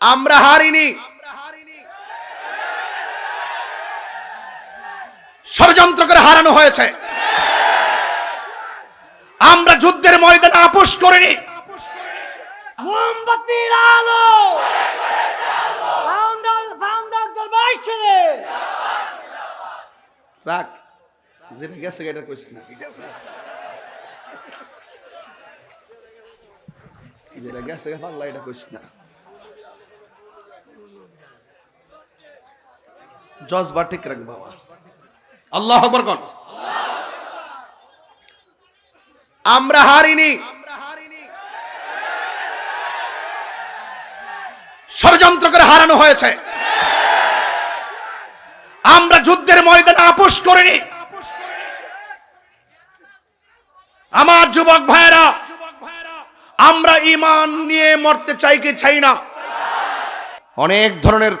আমরা হারিনি। ষড়যন্ত্র করে হারানো হয়েছে। আমরা যুদ্ধের ময়দানে আপোষ করিনি। মোমবাতির আলো। রাখ যেটা গেছে এটা কইস না। যেটা গেছে পাগলা এটা কইস না। জজবা ঠিক রাখ বাবা। আল্লাহ আকবর কোন। আমরা হারিনি। ষড়যন্ত্র করে হারানো হয়েছে। আমরা যুদ্ধের ময়দানে আপোষ করিনি। আমার যুবক ভাইরা আমরা ইমান নিয়ে মরতে চাই কি চাই না? অনেক ধরনের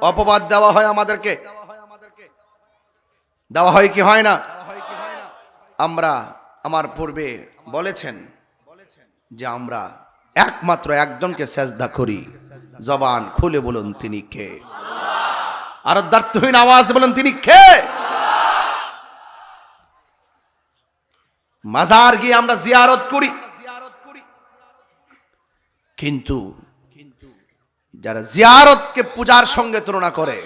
অপবাদ দেওয়া হয় আমাদেরকে। দেওয়া হয় কি হয় না? আমরা আমার পূর্বে বলেছেন যে আমরা একমাত্র একজনকে সেজদা করি। জবান খুলে বলুন তিনি কে? আর দার্থহীন আওয়াজ বলুন তিনি কে? মাজার গিয়ে আমরা জিয়ারত করি। কিন্তু যারা জিয়ারতকে পূজার সঙ্গে তুলনা করে,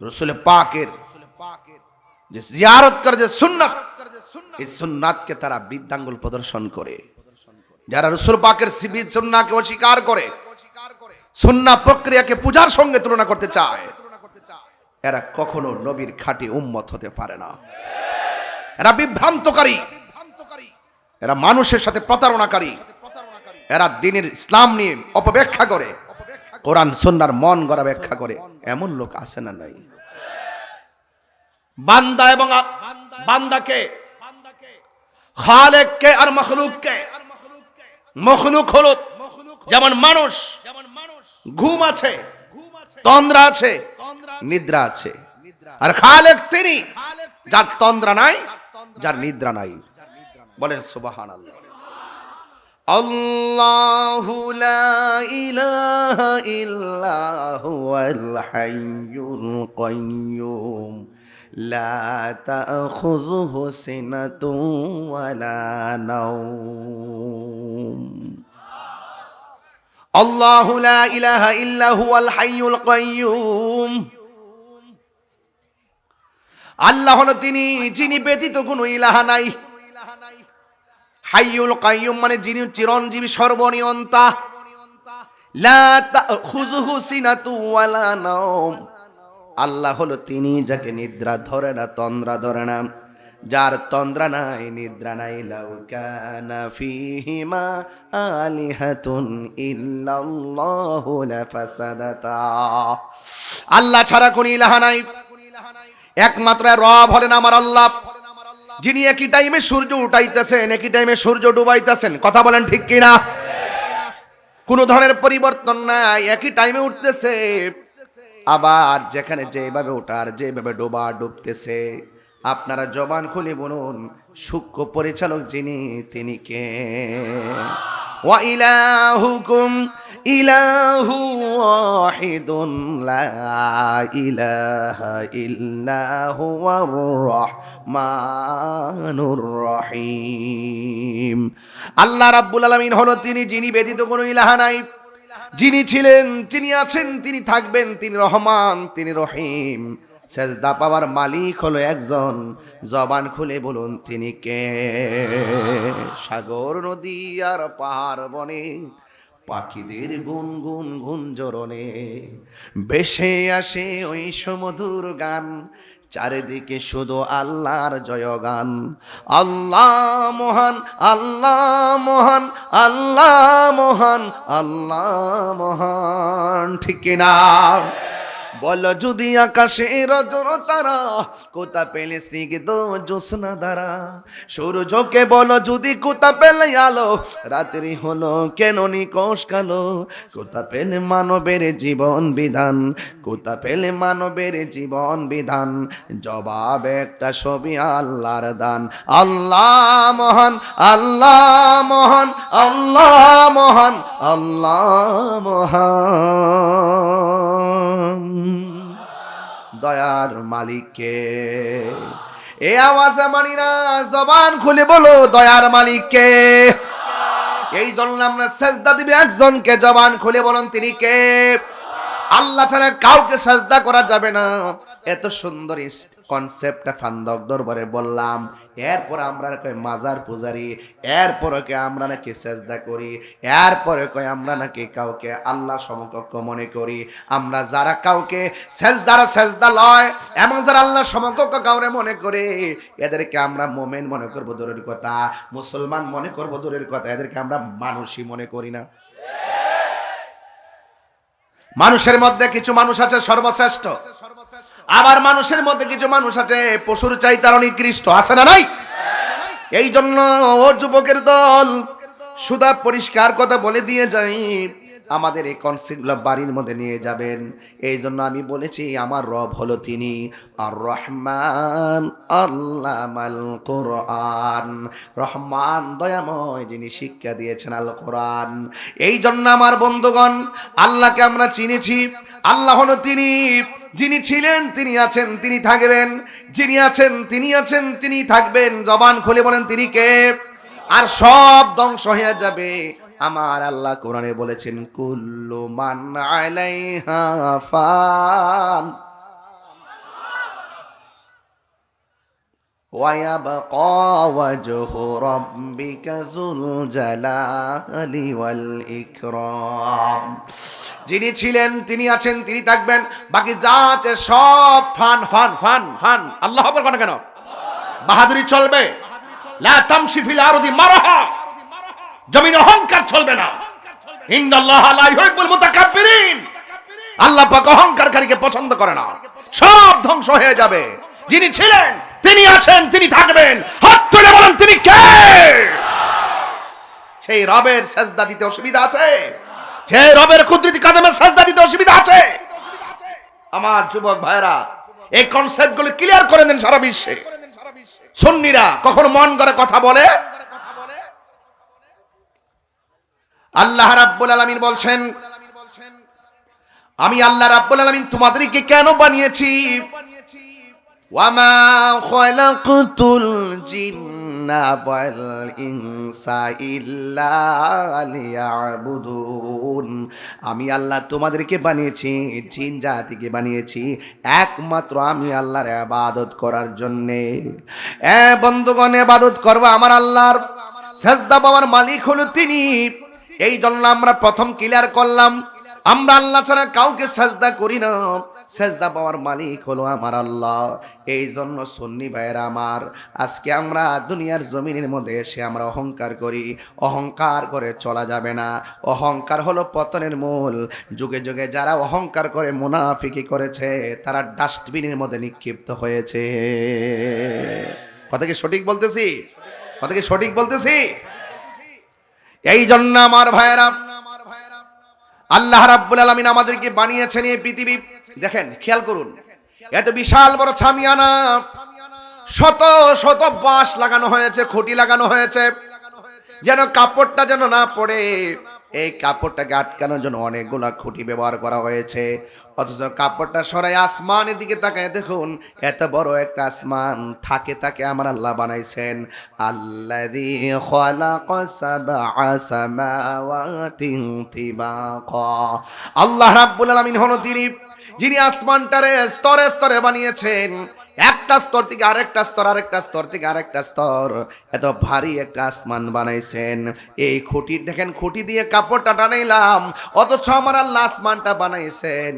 রসুল পাকের যে জিয়ারত করে, যে সুন্নাত, এই সুন্নাতকে তারা বৃদ্ধাঙ্গুল প্রদর্শন করে। যারা রসুল পাকের সিবির সুন্নাকে অস্বীকার করে সুন্না প্রক্রিয়াকে পূজার সঙ্গে তুলনা করতে চায়, এরা কখনো নবীর খাঁটি উম্মত হতে পারে না। এরা বিভ্রান্তকারী, এরা মানুষের সাথে প্রতারণাকারী এরা দিনের ইসলাম নিয়ে অপব্যাখ্যা করে। কোরআন সন্ন্যার মন গড়া ব্যাখ্যা করে। এমন লোক আছে না নাই? বান্দা এবং বান্দাকে, খালেককে আর মখলুককে, মখলুক হলো যেমন মানুষ, ঘুম আছে, তন্দ্রা আছে, নিদ্রা আছে। আর খালেক তিনি, যার তন্দ্রা নাই, যার নিদ্রা নাই। বলেন সুবাহান আল্লাহ আল্লাহু লা ইলাহা ইল্লা হুয়াল হাইয়ুল কাইয়্যুম লা তাখুযুহু সিনাতুন ওয়ালা নাওম। আল্লাহু লা ইলাহা ইল্লা হুয়াল হাইয়ুল কাইয়্যুম আল্লাহ হলো তিনি, যিনি ব্যতীত কোনো ইলাহা নাই। হাইয়ুল কাইয়ুম মানে যিনি চিরঞ্জীবী সর্বনিয়ন্তা। লা তাখুযুহু সিনাতু ওয়ালা নাওম। আল্লাহ হলো তিনি যাকে নিদ্রা ধরে না, তন্দ্রা ধরে না। যার তন্দ্রা নাই, নিদ্রা নাই। লাউ কানা ফীহিমা আলিহাতুন ইল্লাল্লাহু লাফাসাদাতা। আল্লাহ ছাড়া কোন ইলাহা নাই। একমাত্র রব হলেন আমার আল্লাহ। যিনি একই টাইমে সূর্য উঠাইতেছেন, একই টাইমে সূর্য ডুবাইতেছেন, কথা বলেন ঠিক কিনা? কোনো ধরনের পরিবর্তন নাই, একই টাইমে উঠতেছে। আবার যেখানে যেভাবে ওঠার, যেভাবে ডোবা ডুবতেছে, আপনারা জবান খুলে বলুন, সূক্ষ্ম পরিচালক যিনি, তিনি কে? ওয়া ইলাহুকুম, ইলাহু ওয়াহিদুন লা ইলাহা ইল্লা হুয়ার রহমানুর রহিম। আল্লাহ রাব্বুল আলামিন হলো তিনি যিনি ব্যতীত কোনো ইলাহা নাই। যিনি ছিলেন তিনি আছেন, তিনি থাকবেন, তিনি রহমান, তিনি রহিম। সেজদা পাওয়ার মালিক হলো একজন। জবান খুলে বলুন, তিনি কে? সাগর, নদী আর পাহাড় বনে পাখিদের গুন গুন গুঞ্জরণে বেশে আসে ওই সুমধুর গান। চারিদিকে শুধু আল্লাহর জয়গান। আল্লাহ মহান আল্লাহ মহান আল্লাহ মহান আল্লাহ মহান, ঠিক না বলো যদি আকাশে রজর তারা, কোথা পেলে স্নিগ্ধ জ্যোৎস্না দ্বারা? সূর্যকে বলো যদি কোথা পেলে আলো, রাত্রি হলো কেন নিকোষ কালো? কোথা পেলে মানবের জীবন বিধান? কোথা পেলে মানবের জীবন বিধান? জবাব একটা ছবি আল্লাহর দান। আল্লাহ মহান আল্লাহ মহান আল্লাহ মহান আল্লাহ মহান। দয়ার মালিককে। এ আওয়াজ মানি না, জবান খুলে বলো, দয়ার মালিককে। এই জন্য আমরা সেজদা দিবে, একজনকে জবান খুলে বলুন, তিনি কে? আল্লাহ ছাড়া কাউকে সাজদা করা যাবে না। এত সুন্দর কনসেপ্টটা ফান্দক দরবারে বললাম। এরপর আমরা কই মাজার পূজারি, এরপরে কে আমরা নাকি সেজদা করি, এরপরে কই আমরা নাকি কাউকে আল্লাহ সমকক্ষ মনে করি। আমরা যারা কাউকে সেজদারা সেজদা লয়, এমন যারা আল্লাহ সমকক্ষ কাউরে মনে করে, এদেরকে আমরা মোমেন মনে করব, দূরের কথা। মুসলমান মনে করব, দূরের কথা। এদেরকে আমরা মানুষই মনে করি না। মানুষের মধ্যে কিছু মানুষ আছে সর্বশ্রেষ্ঠ। আবার মানুষের মধ্যে কিছু মানুষ আছে, পশুর চাই তার নিকৃষ্ট আছে না নাই? এই জন্য ও যুবকের দল সুদা পরিষ্কার কথা বলে দিয়ে যাই, আমাদের এই কনসেপ্টগুলো বাড়ির মধ্যে নিয়ে যাবেন। এই জন্য আমি বলেছি, আমার রব হলো তিনি আর রহমান আল্লামাল কোরআন। রহমান দয়াময় যিনি শিক্ষা দিয়েছেন আল কোরআন এই জন্য আমার বন্ধুগণ, আল্লাহকে আমরা চিনেছি, আল্লাহ হলো তিনি যিনি ছিলেন তিনি আছেন তিনি থাকবেন যিনি আছেন তিনি আছেন তিনি থাকবেন জবান খুলে বলেন তিনি কে আর সব ধ্বংস হয়ে যাবে আমার আল্লাহ কোরআনে বলেছেন কুল্লু মান আলাইহা ফান ويبقى وجه ربك ذو الجلال والإكرام যিনি ছিলেন, তিনি আছেন, তিনি থাকবেন। বাকি যা আছে সব ফান ফান ফান ফান। আল্লাহ আকবার কেন কেন? বাহাদুরি চলবে। জমিন অহংকার চলবে না। পছন্দ করে না। সব ধ্বংস হয়ে যাবে। যিনি ছিলেন, তিনি আছেন, তিনি থাকবেন। তুলে তিনি সেই রবের সেজদা দিতে অসুবিধা আছে? সেই রবের কুদরতি কাদমের সেজদা দিতে অসুবিধা আছে। আমার যুবক ভাইরা এই কনসেপ্টগুলো ক্লিয়ার করে দেন সারা বিশ্বে। সুন্নিরা কখন মন করে কথা বলে? আল্লাহ রাব্বুল আলামিন বলছেন, আমি আল্লাহ রাব্বুল আলামিন তোমাদেরকে কেন বানিয়েছি? খলাকতুল জিন্না ওয়াল ইনসা ইল্লা লিয়াবুদুন আমি আল্লাহ তোমাদেরকে বানিয়েছি, জিন জাতিকে বানিয়েছি, একমাত্র আমি আল্লাহর ইবাদত করার জন্যে। এ বন্ধুগণ, ইবাদত করব আমার আল্লাহর সেজদা পাওয়ার মালিক হলো তিনি। এই জন্য আমরা প্রথম ক্লিয়ার করলাম, আমরা আল্লাহ ছাড়া কাউকে সাজদা করি না। সাজদা পাওয়ার মালিক হলো আমার আল্লাহ। এই জন্য সন্নি ভাইয়ের আমার, আজকে আমরা দুনিয়ার জমিনের মধ্যে এসে আমরা অহংকার করি। অহংকার করে চলা যাবে না। অহংকার হলো পতনের মূল। যুগে যুগে যারা অহংকার করে মুনাফিকি করেছে, তারা ডাস্টবিনের মধ্যে নিক্ষিপ্ত হয়েছে। কথা কি সঠিক বলতেছি? কথা কি সঠিক বলতেছি? এই জন্য আমার ভাইয়েরা আল্লাহ রাব্বুল আলামিন আমাদেরকে বানিয়েছেন এই পৃথিবী। দেখেন, খেয়াল করুন। এত বিশাল বড় ছামিয়ানা। শত শত বাঁশ লাগানো হয়েছে, খুঁটি লাগানো হয়েছে। যেন কাপড়টা যেন না পড়ে। এই কাপড়টাকে আটকানোর জন্য অনেকগুলা খুঁটি ব্যবহার করা হয়েছে। অথচ কাপড়টা সরাই আসমানের দিকে তাকায়। দেখুন, এত বড় একটা আসমান। থাকে তাকে আমার আল্লাহ বানাইছেন। আল্লাহ রাব্বুল আলামিন হলো তিনি। যিনি আসমানটারে স্তরে স্তরে বানিয়েছেন। একটা স্তর থেকে আরেকটা স্তর আরেকটা স্তর থেকে আরেকটা স্তর। এত ভারী একটা আসমান বানাইছেন। এই খুঁটি, দেখেন খুঁটি দিয়ে কাপড়টা টানাইলাম। অথচ আমার আল্লাহ আসমানটা বানাইছেন।